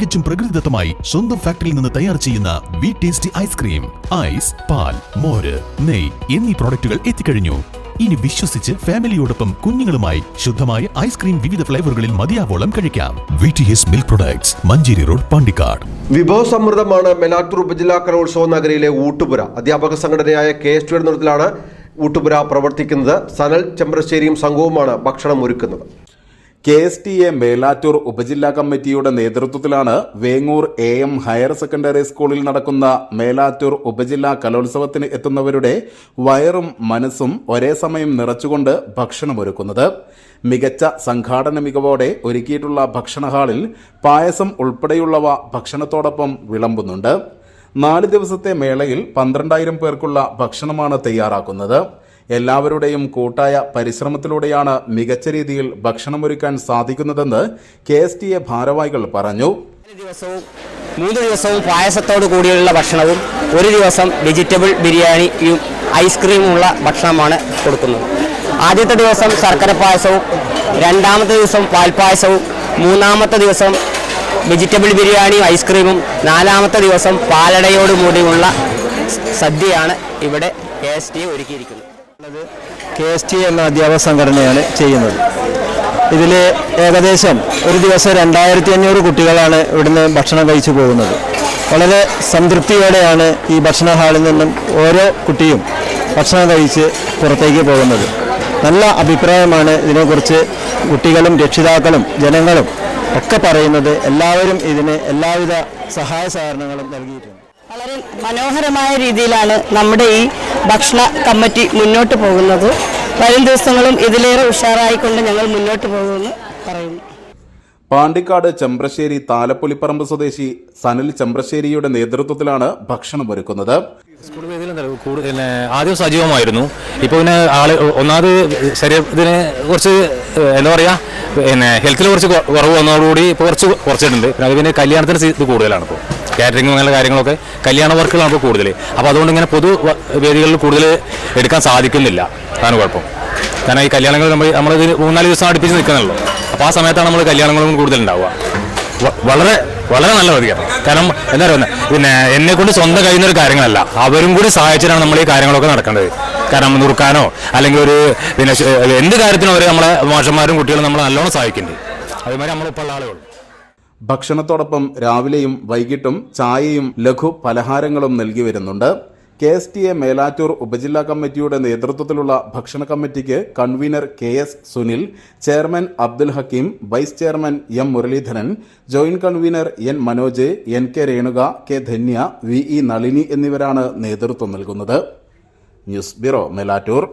തികച്ചും പ്രകൃതിദത്തമായി സ്വന്തം ഫാക്ടറിയിൽ നിന്ന് തയ്യാർ ചെയ്യുന്ന വി ടേസ്റ്റി ഐസ്ക്രീം ഐസ് പാൽ മോര് നെയ് എന്നീ പ്രോഡക്റ്റുകൾ എത്തിക്കഴിഞ്ഞു. ഇനി വിശ്വസിച്ച് ഫാമിലിയോടൊപ്പം കുഞ്ഞുങ്ങളുമായി ശുദ്ധമായ ഐസ്ക്രീം വിവിധ ഫ്ലേവറുകളിൽ മതിയാവോളം കഴിക്കാം. V T S milk products Manjeri road Pandikkad. വിഭവ സമൃദ്ധമാണ് മെലാറ്റൂർ ഉപജില്ലാ കലോത്സവ നഗരിയിലെ ഊട്ടുപുര. അധ്യാപക സംഘടനയായ കെ എസ് ടിയുടെ നേതൃത്വത്തിലാണ് ഊട്ടുപുര പ്രവർത്തിക്കുന്നത്. സനൽ ചെമ്പ്രശ്ശേരിയും സംഘവുമാണ് ഭക്ഷണം ഒരുക്കുന്നത്. K S T A Melattur ഉപജില്ലാ കമ്മിറ്റിയുടെ നേതൃത്വത്തിലാണ് Vengoor A M higher secondary സ്കൂളിൽ നടക്കുന്ന മേലാറ്റൂർ ഉപജില്ലാ കലോത്സവത്തിന് എത്തുന്നവരുടെ വയറും മനസ്സും ഒരേ സമയം നിറച്ചുകൊണ്ട് ഭക്ഷണമൊരുക്കുന്നത്. മികച്ച സംഘാടന മികവോടെ ഒരുക്കിയിട്ടുള്ള ഭക്ഷണഹാളിൽ പായസം ഉൾപ്പെടെയുള്ളവ ഭക്ഷണത്തോടൊപ്പം വിളമ്പുന്നുണ്ട്. നാല് ദിവസത്തെ മേളയിൽ പന്ത്രണ്ടായിരം പേർക്കുള്ള ഭക്ഷണമാണ് തയ്യാറാക്കുന്നത്. എല്ലാവരുടെയും കൂട്ടായ പരിശ്രമത്തിലൂടെയാണ് മികച്ച രീതിയിൽ ഭക്ഷണമൊരുക്കാൻ സാധിക്കുന്നതെന്ന് കെ എസ് ടി എ ഭാരവാഹികൾ പറഞ്ഞു. ദിവസവും മൂന്ന് ദിവസവും പായസത്തോട് കൂടിയുള്ള ഭക്ഷണവും ഒരു ദിവസം വെജിറ്റബിൾ ബിരിയാണിയും ഐസ്ക്രീമുമുള്ള ഭക്ഷണമാണ് കൊടുക്കുന്നത്. ആദ്യത്തെ ദിവസം ശർക്കര പായസവും രണ്ടാമത്തെ ദിവസം പാൽപ്പായസവും മൂന്നാമത്തെ ദിവസം വെജിറ്റബിൾ ബിരിയാണിയും ഐസ്ക്രീമും നാലാമത്തെ ദിവസം പാലടയോടുകൂടിയുള്ള സദ്യയാണ് ഇവിടെ കെ എസ് ടി ഒരുക്കിയിരിക്കുന്നത്. കെ എസ് ടി എന്ന അധ്യാപക സംഘടനയാണ് ചെയ്യുന്നത്. ഇതിൽ ഏകദേശം ഒരു ദിവസം രണ്ടായിരത്തി അഞ്ഞൂറ് കുട്ടികളാണ് ഇവിടുന്ന് ഭക്ഷണം കഴിച്ചു പോകുന്നത്. വളരെ സംതൃപ്തിയോടെയാണ് ഈ ഭക്ഷണ ഹാളിൽ നിന്നും ഓരോ കുട്ടിയും ഭക്ഷണം കഴിച്ച് പുറത്തേക്ക് പോകുന്നത്. നല്ല അഭിപ്രായമാണ് ഇതിനെക്കുറിച്ച് കുട്ടികളും രക്ഷിതാക്കളും ജനങ്ങളും ഒക്കെ പറയുന്നത്. എല്ലാവരും ഇതിന് എല്ലാവിധ സഹായ സഹകരണങ്ങളും നൽകിയിട്ടുണ്ട്. വളരെ മനോഹരമായ രീതിയിലാണ് നമ്മുടെ ഈ ഭക്ഷണ കമ്മിറ്റി മുന്നോട്ട് പോകുന്നത്. വരും ദിവസങ്ങളും ഇതിലേറെ ഉഷാറായിക്കൊണ്ട് ഞങ്ങൾ മുന്നോട്ട് പോകുമെന്ന് പറയുന്നു. പാണ്ടിക്കാട് ചെമ്പ്രശ്ശേരി താലപ്പൊലിപ്പറമ്പ് സ്വദേശി സനിൽ ചെമ്പ്രശ്ശേരിയുടെ നേതൃത്വത്തിലാണ് ഭക്ഷണമൊരുക്കുന്നത് സ്കൂൾ വേദിയിൽ ആദ്യം സജീവമായിരുന്നു. ഇപ്പോൾ പിന്നെ ആൾ ഒന്നാമത് ശരീരത്തിന് കുറച്ച് എന്താ പറയുക പിന്നെ ഹെൽത്തിൽ കുറച്ച് കുറവ് വന്നതോടുകൂടി ഇപ്പോൾ കുറച്ച് കുറച്ചിട്ടുണ്ട്. പിന്നെ അത് പിന്നെ കല്യാണത്തിന് ഇത് കൂടുതലാണ് ഇപ്പോൾ കാറ്ററിംഗ് അങ്ങനെയുള്ള കാര്യങ്ങളൊക്കെ കല്യാണ വർക്കുകളാണ് കൂടുതൽ. അപ്പോൾ അതുകൊണ്ട് ഇങ്ങനെ പൊതു വേദികളിൽ കൂടുതൽ എടുക്കാൻ സാധിക്കുന്നില്ല. അതാണ് കുഴപ്പം. കാരണം ഈ കല്യാണങ്ങൾ നമ്മൾ നമ്മളിത് മൂന്നാൽ ദിവസം അടുപ്പിച്ച് നിൽക്കുന്നുള്ളൂ അപ്പോൾ ആ സമയത്താണ് നമ്മൾ കല്യാണങ്ങളും കൂടുതൽ ഉണ്ടാവുക. വളരെ വളരെ നല്ല പ്രതികരണം കാരണം എന്താ പറയുക പിന്നെ എന്നെ കൊണ്ട് സ്വന്തം കഴിയുന്ന ഒരു കാര്യങ്ങളല്ല. അവരും കൂടി സഹായിച്ചിട്ടാണ് നമ്മൾ ഈ കാര്യങ്ങളൊക്കെ നടക്കേണ്ടത്. കാരണം നുറുക്കാനോ അല്ലെങ്കിൽ ഒരു പിന്നെ എന്ത് കാര്യത്തിനും അവർ നമ്മളെ മാഷന്മാരും കുട്ടികളും നമ്മളെ നല്ലോണം സഹായിക്കുന്നുണ്ട്. അതുമാതിരി നമ്മളിപ്പോൾ ഉള്ള ആളുകൾ ഭക്ഷണത്തോടൊപ്പം രാവിലെയും വൈകിട്ടും ചായയും ലഘു പലഹാരങ്ങളും നൽകി വരുന്നുണ്ട്. K S T A Melattur ഉപജില്ലാ കമ്മിറ്റിയുടെ നേതൃത്വത്തിലുള്ള ഭക്ഷണ കമ്മിറ്റിക്ക് convener K S Sunil chairman Abdul Hakeem vice chairman M Muraleedharan joint convener N Manoj N K Renuka K Dhanya V E Nalini എന്നിവരാണ് നേതൃത്വം നൽകുന്നത്. News bureau Melattur.